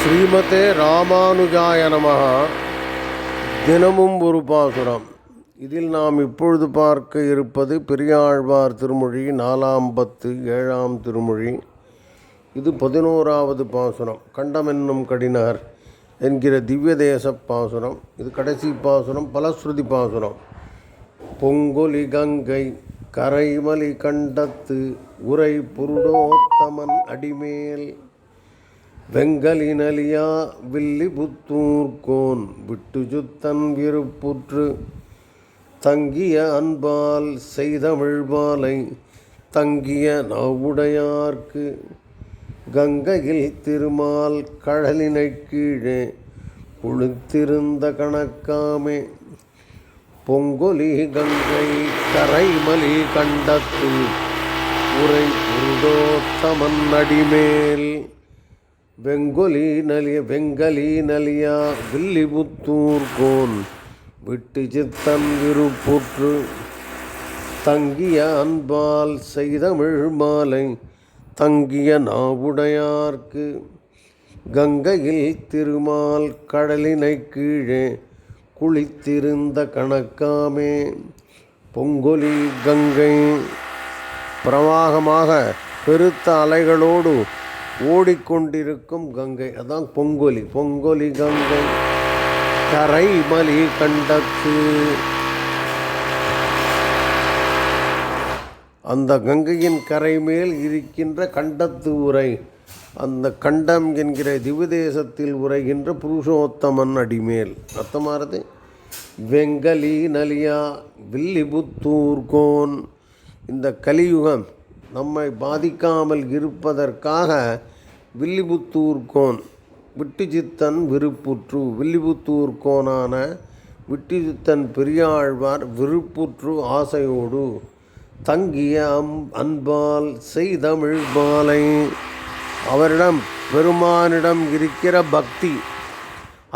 ஸ்ரீமதே ராமானுஜாய நமஹ. தினமும் ஒரு பாசுரம். இதில் நாம் இப்பொழுது பார்க்க இருப்பது பெரியாழ்வார் திருமொழி நாலாம் பத்து ஏழாம் திருமொழி. இது பதினோராவது பாசுரம். கண்டம் என்னும் கடினார் என்கிற திவ்ய தேச பாசுரம். இது கடைசி பாசுரம் பலஸ்ருதி பாசுரம். பொங்கொலி கங்கை கரைமலி கண்டத்து உரை புருடோத்தமன் அடிமேல். வெங்கலினலியா வில்லி புத்தூர்கோன் விட்டு சுத்தன் விருப்புற்று தங்கிய அன்பால் செய்தமிழ்பாலை தங்கிய நாவுடையார்க்கு கங்கையில் திருமால் கடலினை கீழே குளித்திருந்த கணக்காமே பொங்கொலி கங்கை கரைமலி கண்டத்தில் உரை புருடோத்தமன் அடிமேல் வெங்கொலி நலிய வெங்கலி நலியா வில்லிபுத்தூர் கோன் விட்டு சித்தன் விருப்புற்று தங்கிய அன்பால் செய்தமிழ் மாலை தங்கிய நாவுடையார்க்கு கங்கையில் திருமால் கடலினை கீழே குளித்திருந்த கணக்காமே பொங்கொலி கங்கை பிரவாகமாக பெருத்த அலைகளோடு ஓடிக்கொண்டிருக்கும் கங்கை. அதான் பொங்கொலி. பொங்கொலி கங்கை. கரைமலி கண்டத்து. அந்த கங்கையின் கரை மேல் இருக்கின்ற கண்டத்து உரை. அந்த கண்டம் என்கிற திவிதேசத்தில் உரைகின்ற புருஷோத்தமன் அடிமேல். அர்த்தமானது வெங்கலி நலியா வில்லிபுத்தூர்கோன் இந்த கலியுகம் நம்மை பாதிக்காமல் இருப்பதற்காக வில்லிபுத்தூர்கோன் விட்டுச்சித்தன் விருப்புற்று. வில்லிபுத்தூர்கோனான விட்டுச்சித்தன் பெரியாழ்வார் விருப்புற்று ஆசையோடு தங்கிய அம் அன்பால் செய்தமிழ் மாலை. அவரிடம் பெருமானிடம் இருக்கிற பக்தி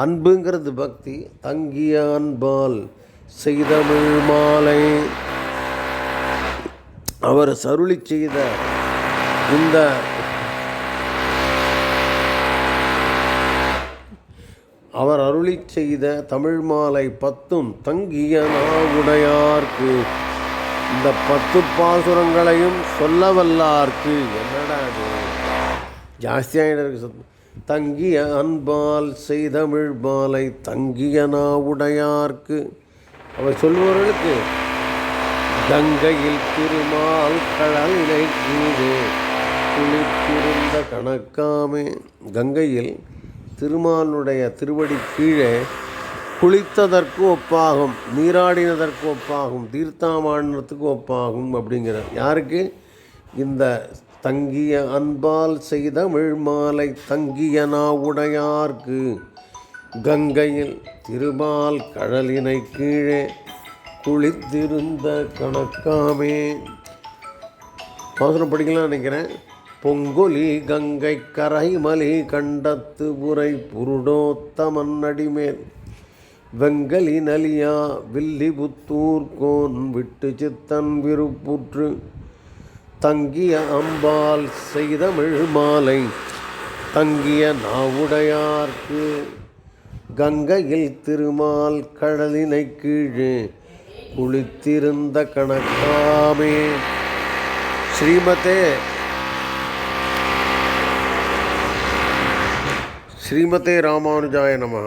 அன்புங்கிறது பக்தி தங்கிய அன்பால் செய்தமிழ் மாலை. அவர் சருளி செய்த இந்த அவர் அருளி செய்த தமிழ் மாலை பத்தும் தங்கிய நாவுடையார்க்கு. இந்த பத்து பாசுரங்களையும் சொல்ல வல்லார்க்கு என்னடா அது ஜாஸ்தியாக இருக்கு தங்கிய அன்பால் செய்தமிழ் மாலை தங்கிய நாவுடையார்க்கு. அவர் சொல்பவர்களுக்கு கங்கையில் திருமால் கடலினை கீழே குளித்திருந்த கணக்காமே கங்கையில் திருமாலுடைய திருவடி கீழே குளித்ததற்கு ஒப்பாகும் நீராடினதற்கு ஒப்பாகும் தீர்த்தாமாடினத்துக்கு ஒப்பாகும் அப்படிங்கிற யாருக்கு? இந்த தங்கிய அன்பால் செய்த மிழ்மாலை தங்கிய நாவுடையார்க்கு. கங்கையில் திருமால் கடலினை கீழே குளித்திருந்த கணக்காமே. பாசனம் படிக்கலாம் நினைக்கிறேன். பொங்கொலி கங்கை கரைமலி கண்டத்து உரை புருடோத்தமன் அடிமேல். வெங்கலி நலியா வில்லிபுத்தூர் கோன் விட்டு சித்தன் விருப்புற்று. தங்கிய அம்பால் செய்தமிழ் மாலை. தங்கிய நாவுடையார்க்கு கங்கையில் திருமால் கடலினை கீழே குளித்திருந்த கணக்காமே. ஸ்ரீமதே ஸ்ரீமதே ராமானுஜாய நமः